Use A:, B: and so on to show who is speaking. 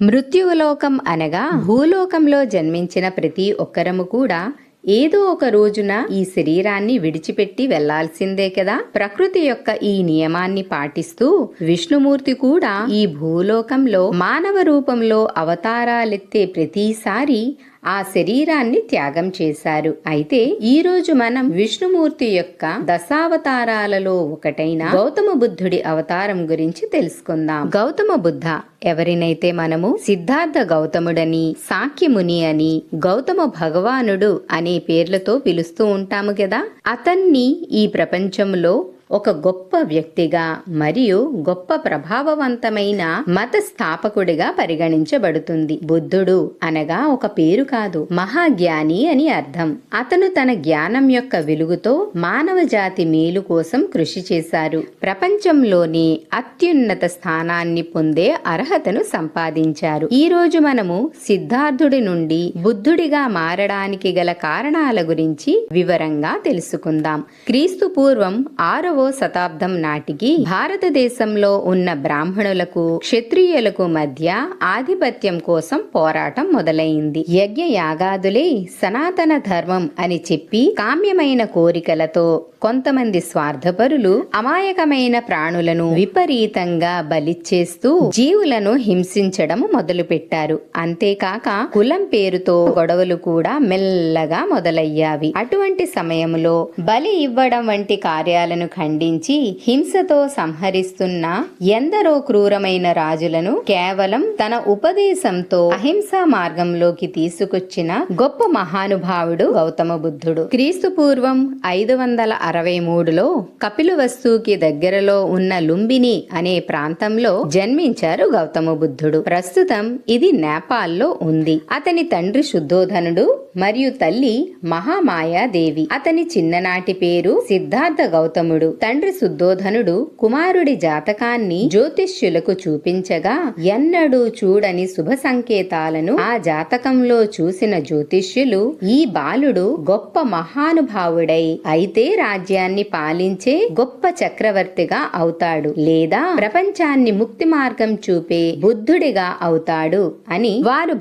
A: మృత్యులోకం అనగా భూలోకంలో జన్మించిన ప్రతి ఒక్కరము కూడా ఏదో ఒక రోజున ఈ శరీరాన్ని విడిచిపెట్టి వెళ్ళాల్సిందే కదా. ప్రకృతి యొక్క ఈ నియమాన్ని పాటిస్తూ విష్ణుమూర్తి కూడా ఈ భూలోకంలో మానవ రూపంలో అవతారాలెత్తే ప్రతిసారి ఆ శరీరాన్ని త్యాగం చేశారు. అయితే ఈ రోజు మనం విష్ణుమూర్తి యొక్క దశావతారాలలో ఒకటైన గౌతమ బుద్ధుడి అవతారం గురించి తెలుసుకుందాం. గౌతమ బుద్ధ ఎవరినైతే మనము సిద్ధార్థ గౌతముడని సాక్యముని అని గౌతమ భగవానుడు అనే పేర్లతో పిలుస్తూ ఉంటాము కదా అతన్ని ఈ ప్రపంచంలో ఒక గొప్ప వ్యక్తిగా మరియు గొప్ప ప్రభావవంతమైన మత స్థాపకుడిగా పరిగణించబడుతుంది. బుద్ధుడు అనగా ఒక పేరు కాదు మహాజ్ఞాని అని అర్థం. అతను తన జ్ఞానం యొక్క వెలుగుతో మానవ జాతి మేలు కోసం కృషి చేశారు. ప్రపంచంలోని అత్యున్నత స్థానాన్ని పొందే అర్హతను సంపాదించారు. ఈ రోజు మనము సిద్ధార్థుడి నుండి బుద్ధుడిగా మారడానికి గల కారణాల గురించి వివరంగా తెలుసుకుందాం. క్రీస్తు పూర్వం ఆరవ శతాబ్దం నాటికి భారతదేశంలో ఉన్న బ్రాహ్మణులకు క్షత్రియులకు మధ్య ఆధిపత్యం కోసం పోరాటం మొదలైంది. యజ్ఞ యాగాదులే సనాతన ధర్మం అని చెప్పి కామ్యమైన కోరికలతో కొంతమంది స్వార్థపరులు అమాయకమైన ప్రాణులను విపరీతంగా బలిచ్చేస్తూ జీవులను హింసించడం మొదలుపెట్టారు. అంతేకాక కులం పేరుతో గొడవలు కూడా మెల్లగా మొదలయ్యావి. అటువంటి సమయంలో బలి ఇవ్వడం వంటి కార్యాలను ఖండించి హింసతో సంహరిస్తున్న ఎందరో క్రూరమైన రాజులను కేవలం తన ఉపదేశంతో అహింసా మార్గంలోకి తీసుకొచ్చిన గొప్ప మహానుభావుడు గౌతమ బుద్ధుడు. క్రీస్తు పూర్వం ఐదు వందల అరవై మూడులో కపిలవస్తుకి దగ్గరలో ఉన్న లుంబిని అనే ప్రాంతంలో జన్మించారు గౌతమ బుద్ధుడు. ప్రస్తుతం ఇది నేపాల్లో ఉంది. అతని తండ్రి శుద్ధోధనుడు మరియు తల్లి మహామాయాదేవి. అతని చిన్ననాటి పేరు సిద్ధార్థ గౌతముడు. తండ్రి శుద్ధోధనుడు కుమారుడి జాతకాన్ని జ్యోతిష్యులకు చూపించగా ఎన్నడూ చూడని శుభ సంకేతాలను ఆ జాతకంలో చూసిన జ్యోతిష్యులు ఈ బాలుడు గొప్ప మహానుభావుడై అయితే రాజ్యాన్ని పాలించే గొప్ప చక్రవర్తిగా అవుతాడు లేదా ప్రపంచాన్ని ముక్తి మార్గం చూపే బుద్ధుడిగా అవుతాడు అని వారు